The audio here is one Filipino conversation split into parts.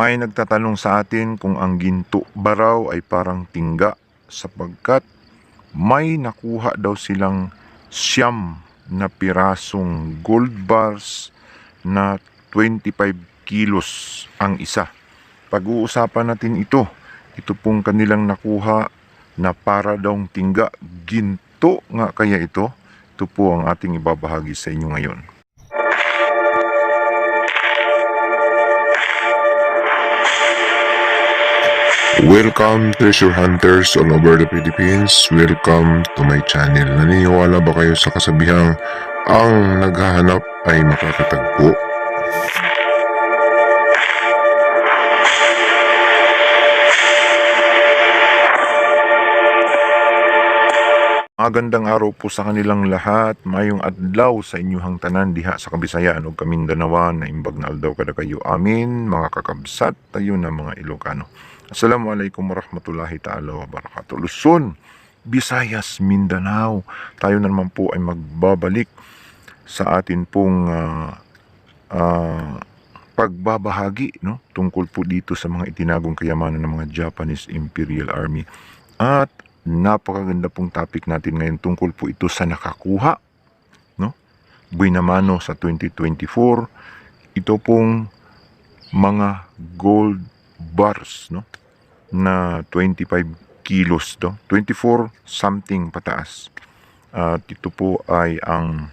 May nagtatanong sa atin kung ang ginto ba raw ay parang tingga sapagkat may nakuha daw silang siyam na pirasong gold bars na 25 kilos ang isa. Pag-uusapan natin ito. Ito pong kanilang nakuha na para daw tingga ginto nga kaya ito. Ito po ang ating ibabahagi sa inyo ngayon. Welcome treasure hunters all over the Philippines. Welcome to my channel. Naniniwala ba kayo sa kasabihang ang naghahanap ay makakatagpo? Magandang araw po sa kanilang lahat. Mayong adlaw sa inyong tanan diha sa Kabisayaan ug Kamindanawan na imbag na aldaw kada kayo amin mga kakabsat tayo na mga Ilocano. Assalamualaikum warahmatullahi taala wabarakatuh. Luzon, Visayas, Mindanao. Tayo na naman po ay magbabalik sa atin pong ah, ah, pagbabahagi no tungkol po dito sa mga itinagong kayamanan ng mga Japanese Imperial Army. At napakaganda pong topic natin ngayon tungkol po ito sa nakakuha no Buenamano sa 2024 ito pong mga gold bars no na 25 kilos do 24 something pataas. At ito po ay ang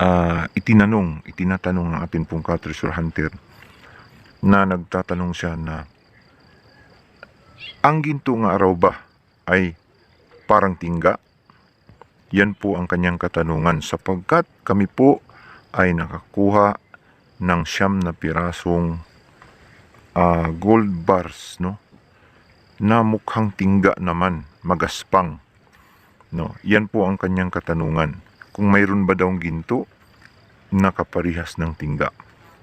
ah, itinanong itinatanong ng ating pong ka-treasure hunter na nagtatanong siya na ang ginto nga araw ba ay parang tingga? Yan po ang kanyang katanungan. Sapagkat kami po ay nakakuha ng siyam na pirasong ah, gold bars no? Na mukhang tingga naman magaspang no? Yan po ang kanyang katanungan. Kung mayroon ba daw ginto na kaparihas ng tingga.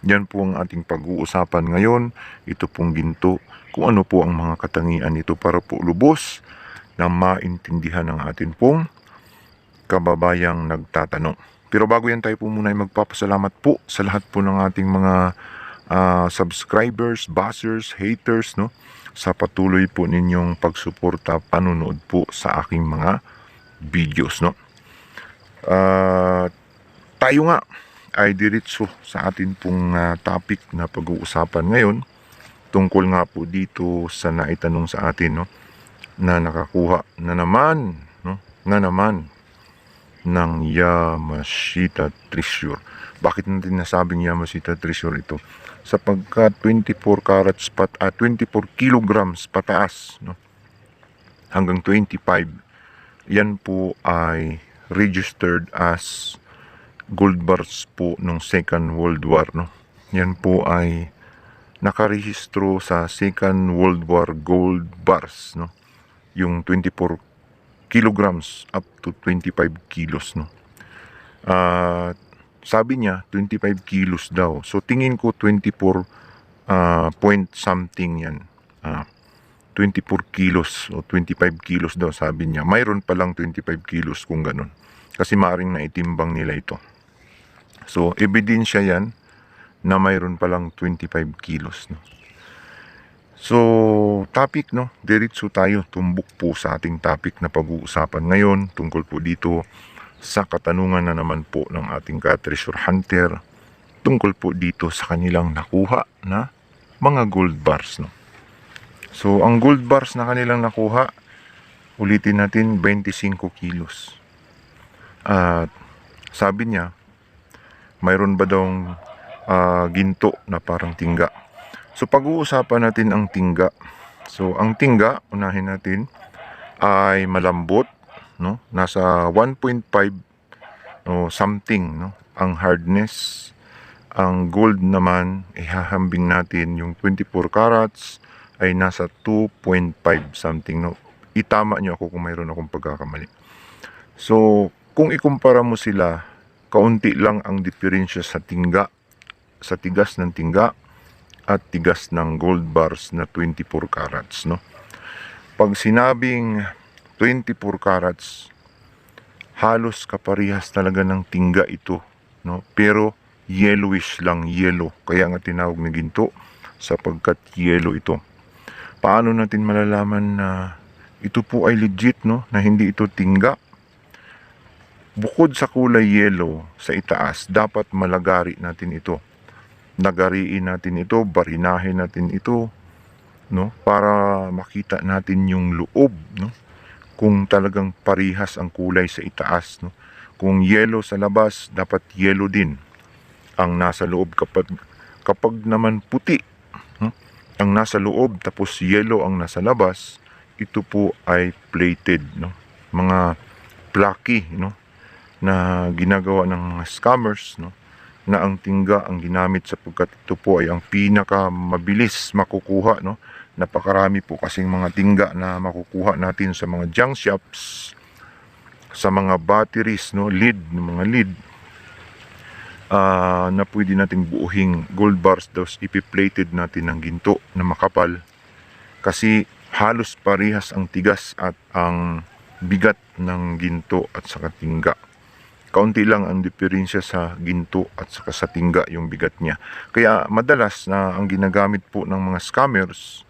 Yan po ang ating pag-uusapan ngayon. Ito pong ginto kung ano po ang mga katangian nito para po lubos na maintindihan ng atin pong kababayang nagtatanong. Pero bago yan tayo po muna ay magpapasalamat po sa lahat po ng ating mga ah, subscribers, buzzers, haters, no? Sa patuloy po ninyong pagsuporta, panunood po sa aking mga videos, no? Ah, tayo nga ay diretso sa atin pong ah, topic na pag-uusapan ngayon tungkol nga po dito sa naitanong sa atin, no? na nakakuha na naman, no? na naman ng Yamashita Treasure. Bakit natin nasabing Yamashita Treasure ito? Sapagkat 24 carats pat at 24 kilograms pataas, no? hanggang 25. Yan po ay registered as gold bars po nung Second World War. No? Yan po ay nakarehistro sa Second World War gold bars. No? yung 24 kilograms up to 25 kilos no. Ah, sabi niya 25 kilos daw. So tingin ko 24 ah, point something 'yan. Ah, 24 kilos o 25 kilos daw sabi niya. Mayroon pa lang 25 kilos kung ganun. Kasi maaring naitimbang nila ito. So ebidensya 'yan na mayroon pa lang 25 kilos no. So, topic no, diretso tayo tumbok po sa ating topic na pag-uusapan ngayon tungkol po dito sa katanungan na naman po ng ating ka-treasure hunter tungkol po dito sa kanilang nakuha na mga gold bars no. So, ang gold bars na kanilang nakuha, ulitin natin 25 kilos. At sabi niya, mayroon ba daw ah, ginto na parang tingga? So pag-uusapan natin ang tingga. So ang tingga, unahin natin ay malambot, no? Nasa 1.5 no something, no? Ang hardness. Ang gold naman, ihahambing natin yung 24 carats ay nasa 2.5 something, no? Itama niyo ako kung mayroon akong pagkakamali. So, kung ikumpara mo sila, kaunti lang ang diferensya sa tingga, sa tigas ng tingga at tigas ng gold bars na 24 carats no pag sinabing 24 carats halos kaparehas talaga ng tingga ito no pero yellowish lang yellow kaya nga tinawag na ginto sapagkat yelo ito. Paano natin malalaman na ito po ay legit no na hindi ito tingga? Bukod sa kulay yellow sa itaas, dapat malagari natin ito. Nagariin natin ito, barinahin natin ito, no? Para makita natin yung loob, no? Kung talagang parihas ang kulay sa itaas, no? Kung yellow sa labas, dapat yellow din ang nasa loob kapag kapag naman puti no? ang nasa loob tapos yellow ang nasa labas ito po ay plated no mga plucky no na ginagawa ng mga scammers no na ang tingga ang ginamit sapagkat ito po ay ang pinaka mabilis makukuha no? Napakarami po kasing mga tingga na makukuha natin sa mga junk shops sa mga batteries no? Lead mga lead ah, na pwede nating buuhing gold bars tapos ipiplated natin ng ginto na makapal. Kasi halos parehas ang tigas at ang bigat ng ginto at saka tingga. Kaunti lang ang diferensya sa ginto at saka sa tingga yung bigat niya. Kaya madalas na ang ginagamit po ng mga scammers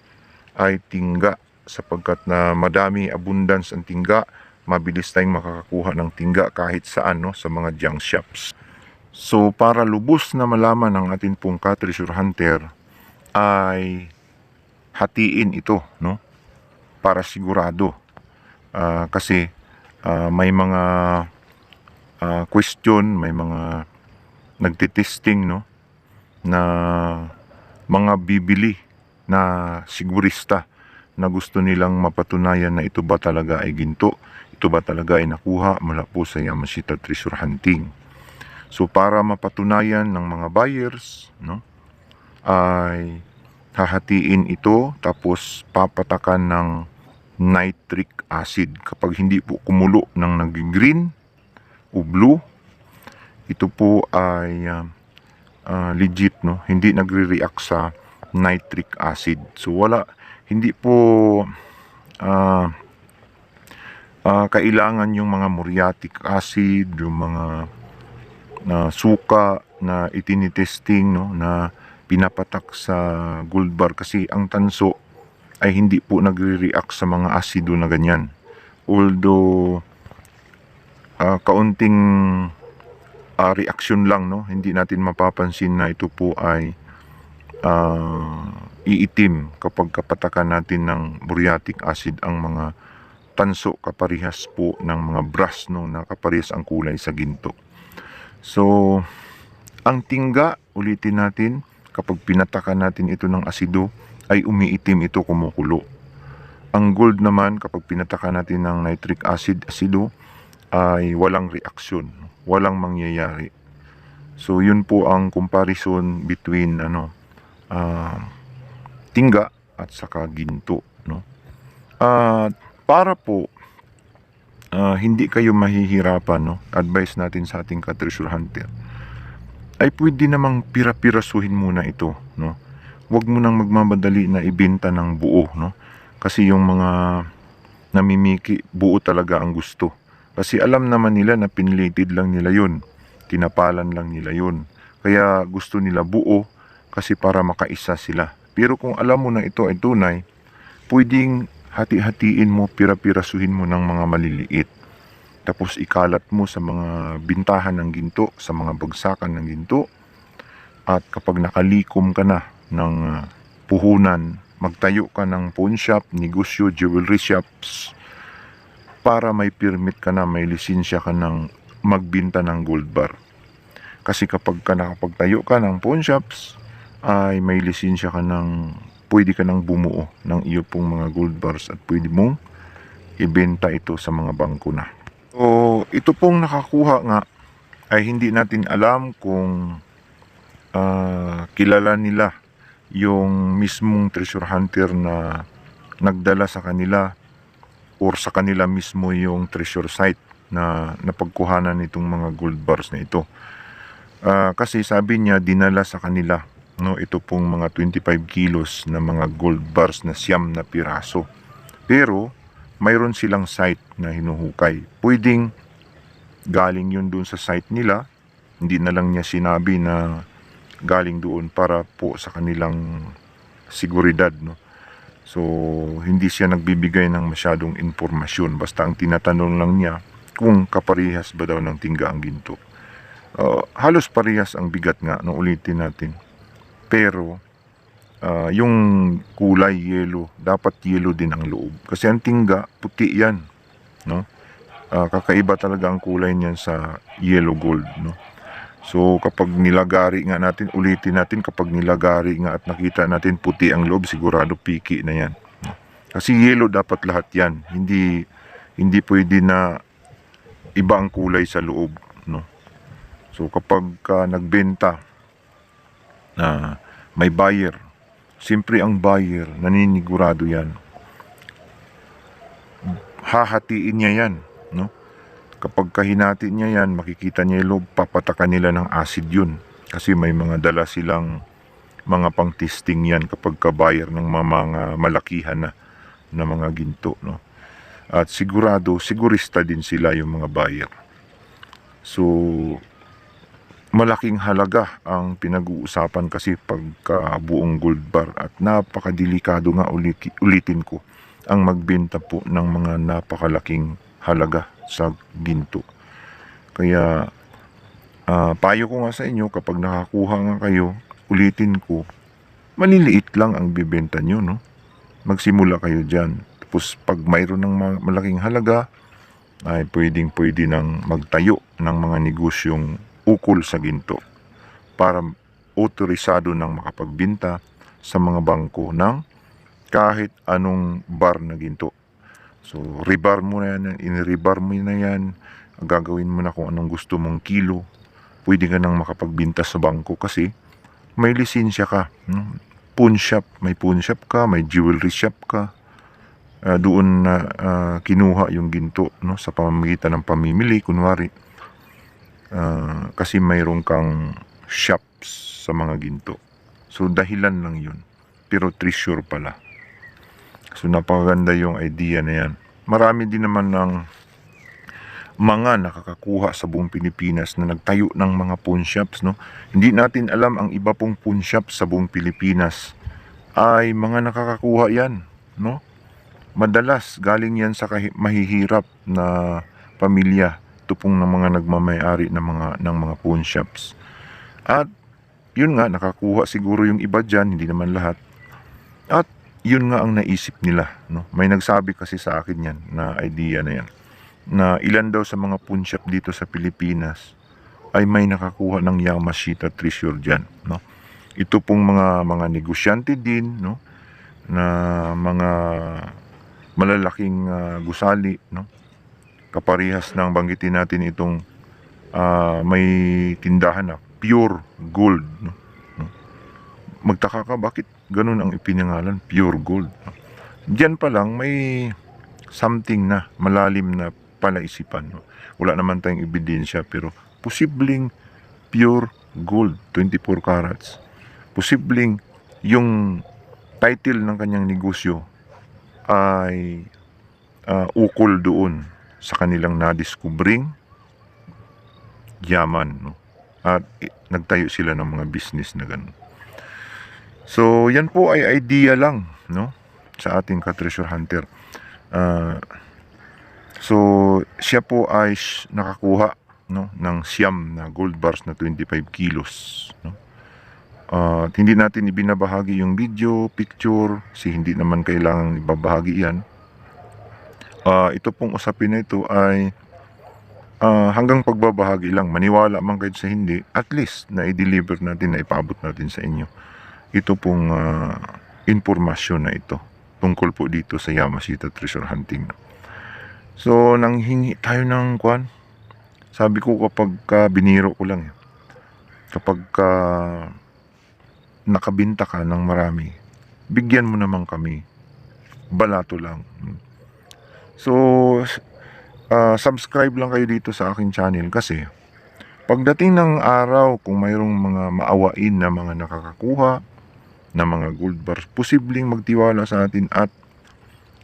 ay tingga sapagkat na madami abundance ang tingga, mabilis tayong makakakuha ng tingga kahit saan no, sa mga junk shops. So para lubos na malaman ng atin pong ka-treasure hunter ay hatiin ito no para sigurado Ah, kasi ah, may mga ah, question, may mga nagtitesting no na mga bibili na sigurista na gusto nilang mapatunayan na ito ba talaga ay ginto, ito ba talaga ay nakuha mula po sa Yamashita Treasure Hunting. So para mapatunayan ng mga buyers, no, ay hahatiin ito tapos papatakan ng nitric acid. Kapag hindi po kumulo ng naging green o blue, ito po ay ah, ah, legit, no? Hindi nagre-react sa nitric acid. So wala, hindi po ah, ah, kailangan yung mga muriatic acid, yung mga na suka na itinitesting no na pinapatak sa gold bar kasi ang tanso ay hindi po nagre-react sa mga asido na ganyan. Although ah, kaunting ah, reaction lang no, hindi natin mapapansin na ito po ay ah, iitim kapag kapatakan natin ng muriatic acid ang mga tanso kaparihas po ng mga brass no na kaparihas ang kulay sa ginto. So, ang tingga, ulitin natin, kapag pinatakan natin ito ng asido, ay umiitim ito kumukulo. Ang gold naman, kapag pinatakan natin ng nitric acid, asido, ay walang reaksyon, walang mangyayari. So, yun po ang comparison between ano, ah, tingga at saka ginto. No? At para po ah, hindi kayo mahihirapan, no? Advice natin sa ating ka-treasure hunter. Ay pwede namang pira-pirasuhin muna ito, no? Huwag mo nang magmamadali na ibenta ng buo, no? Kasi yung mga namimiki, buo talaga ang gusto. Kasi alam naman nila na pinlated lang nila yun. Tinapalan lang nila yun. Kaya gusto nila buo kasi para makaisa sila. Pero kung alam mo na ito ay tunay, pwedeng hati-hatiin mo, pira-pirasuhin mo ng mga maliliit. Tapos ikalat mo sa mga bintahan ng ginto, sa mga bagsakan ng ginto. At kapag nakalikom ka na ng ah, puhunan, magtayo ka ng pawn shop, negosyo, jewelry shops, para may permit ka na, may lisensya ka ng magbinta ng gold bar. Kasi kapag ka nakapagtayo ka ng pawn shops, ay may lisensya ka ng pwede ka nang bumuo ng iyo pong mga gold bars at pwede mong ibenta ito sa mga bangko na. So, ito pong nakakuha nga ay hindi natin alam kung ah, kilala nila yung mismong treasure hunter na nagdala sa kanila or sa kanila mismo yung treasure site na napagkuhanan nitong mga gold bars na ito. Ah, kasi sabi niya dinala sa kanila no ito pong mga 25 kilos na mga gold bars na siyam na piraso. Pero mayroon silang site na hinuhukay. Pwedeng galing yun doon sa site nila. Hindi na lang niya sinabi na galing doon para po sa kanilang seguridad no so hindi siya nagbibigay ng masyadong impormasyon. Basta ang tinatanong lang niya kung kaparehas ba daw ng tingga ang ginto. Uh, halos parehas ang bigat nga no ulitin natin. Pero ah, yung kulay yellow dapat yellow din ang loob. Kasi ang tingga puti yan no? Ah, kakaiba talaga ang kulay niyan sa yellow gold no so kapag nilagari nga natin ulitin natin kapag nilagari nga at nakita natin puti ang loob sigurado piki na yan. Kasi yellow dapat lahat yan. Hindi hindi pwede na iba ang kulay sa loob no? So kapag ka nagbenta na may buyer siyempre ang buyer naninigurado yan. Hahatiin niya yan kapag kahinati niya yan makikita niya yung loob papatakan nila ng acid yun. Kasi may mga dala silang mga pang testing yan kapag ka-buyer ng mga, mga malakihan na na mga ginto no? At sigurado sigurista din sila yung mga buyer. So malaking halaga ang pinag-uusapan kasi pagka buong gold bar at napakadelikado nga uli- ulitin ko ang magbenta po ng mga napakalaking halaga sa ginto. Kaya ah, payo ko nga sa inyo kapag nakakuha nga kayo, ulitin ko, maliliit lang ang bibenta nyo, no? Magsimula kayo dyan. Tapos pag mayroon ng ma- malaking halaga, ay pwedeng pwede nang magtayo ng mga negosyong ukol sa ginto para otorisado ng makapagbinta sa mga bangko ng kahit anong bar na ginto. So, rebar mo na yan, in-rebar mo na yan, gagawin mo na kung anong gusto mong kilo, pwede ka nang makapagbinta sa bangko kasi may lisensya ka. No? Pawn shop, may pawn shop ka, may jewelry shop ka. Ah, doon na ah, kinuha yung ginto no sa pamamagitan ng pamimili kunwari Ah, kasi mayroon kang shops sa mga ginto. So dahilan lang yun. Pero treasure pala. So napakaganda yung idea na yan. Marami din naman ng mga nakakakuha sa buong Pilipinas na nagtayo ng mga pawn shops. No? Hindi natin alam ang iba pong pawn shops sa buong Pilipinas ay mga nakakakuha yan. No? Madalas galing yan sa mahihirap na pamilya tupong ng mga nagmamayari ng mga ng mga pawn shops. At yun nga nakakuha siguro yung iba diyan, hindi naman lahat. At yun nga ang naisip nila, no. May nagsabi kasi sa akin yan na idea na yan na ilan daw sa mga pawn shop dito sa Pilipinas ay may nakakuha ng Yamashita treasure diyan, no. Ito pong mga mga negosyante din, no, na mga malalaking ah, gusali, no kaparehas ng banggitin natin itong ah, may tindahan na pure gold. No? No? Magtaka ka bakit ganun ang ipinangalan pure gold. Diyan pa lang may something na malalim na palaisipan. No? Wala naman tayong ebidensya pero posibleng pure gold 24 carats. Posibleng yung title ng kanyang negosyo ay ah, ukol doon sa kanilang nadiskubring yaman no at i- nagtayo sila ng mga business na ganun so yan po ay idea lang no sa ating ka-treasure hunter Ah, so siya po ay nakakuha no ng siyam na gold bars na 25 kilos no at hindi natin ibinabahagi yung video, picture, si hindi naman kailangan ibabahagi yan. Ah, ito pong usapin na ito ay ah, hanggang pagbabahagi lang. Maniwala man kayo sa hindi, at least na i-deliver natin, na ipaabot natin sa inyo. Ito pong ah, informasyon na ito tungkol po dito sa Yamashita Treasure Hunting. So, nanghingi tayo ng kwan. Sabi ko kapag ka biniro ko lang, eh. kapag ka nakabinta ka ng marami, bigyan mo naman kami. Balato lang. So, ah, subscribe lang kayo dito sa aking channel kasi pagdating ng araw kung mayroong mga maawain na mga nakakakuha na mga gold bars, posibleng magtiwala sa atin at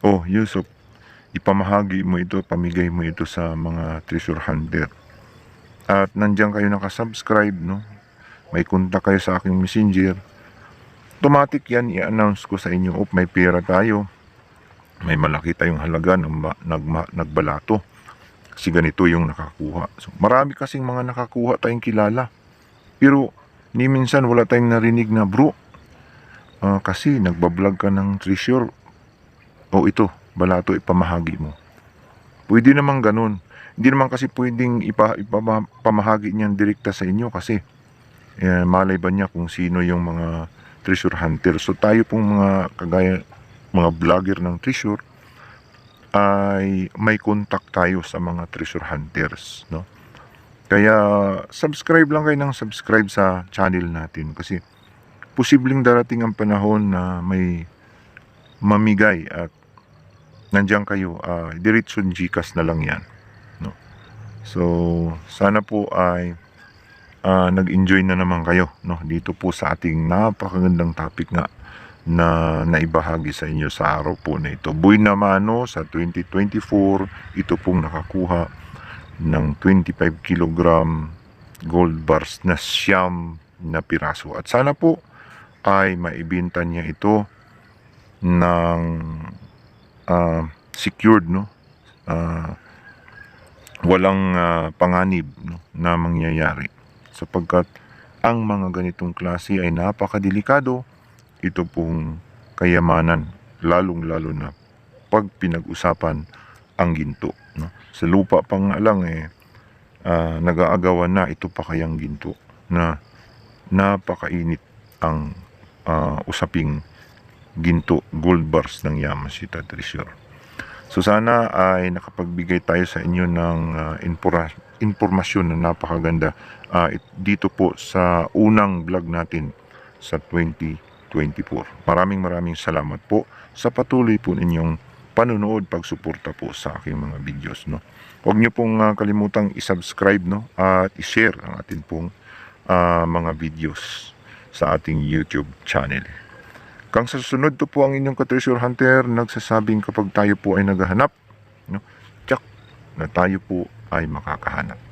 oh, Yusuf, ipamahagi mo ito, pamigay mo ito sa mga treasure hunter. At nandiyan kayo nakasubscribe, no? May kontak kayo sa aking messenger. automatic yan i-announce ko sa inyo, oh, may pera tayo. May malaki tayong halaga ng ma- nagma- nagbalato. Kasi ganito yung nakakuha. So, marami kasing mga nakakuha tayong kilala. Pero ni minsan wala tayong narinig na bro. Ah, kasi nagbablog ka ng treasure. O ito, balato ipamahagi mo. Pwede naman ganun. Hindi naman kasi pwedeng ipa, ipamahagi niyan direkta sa inyo kasi eh, malay ba niya kung sino yung mga treasure hunter. So tayo pong mga kagaya mga vlogger ng treasure ay may contact tayo sa mga treasure hunters, no? Kaya subscribe lang kayo ng subscribe sa channel natin kasi posibleng darating ang panahon na may mamigay at nandiyan kayo, uh, diretso Gcash na lang yan. No? So, sana po ay ah, nag-enjoy na naman kayo no? dito po sa ating napakagandang topic nga na naibahagi sa inyo sa araw po na ito. Buhay naman no, sa 2024, ito pong nakakuha ng 25 kilogram gold bars na siyam na piraso. At sana po ay maibinta niya ito ng ah, secured no Ah, walang ah, panganib no, na mangyayari sapagkat ang mga ganitong klase ay napakadelikado ito pong kayamanan lalong lalo na pag pinag-usapan ang ginto no? sa lupa pang nga lang eh ah, nag-aagawan na ito pa kayang ginto na napakainit ang ah, usaping ginto gold bars ng Yamashita Treasure. So sana ay nakapagbigay tayo sa inyo ng ah, impora- impormasyon na napakaganda ah, it- dito po sa unang vlog natin sa 2024. Maraming maraming salamat po sa patuloy po ninyong panunood, pagsuporta po sa aking mga videos. No? Huwag niyo pong ah, kalimutang isubscribe no? at i-share ang atin pong ah, mga videos sa ating YouTube channel. Kang susunod to po ang inyong ka-treasure hunter nagsasabing kapag tayo po ay naghahanap, no, tsak, na tayo po ay makakahanap.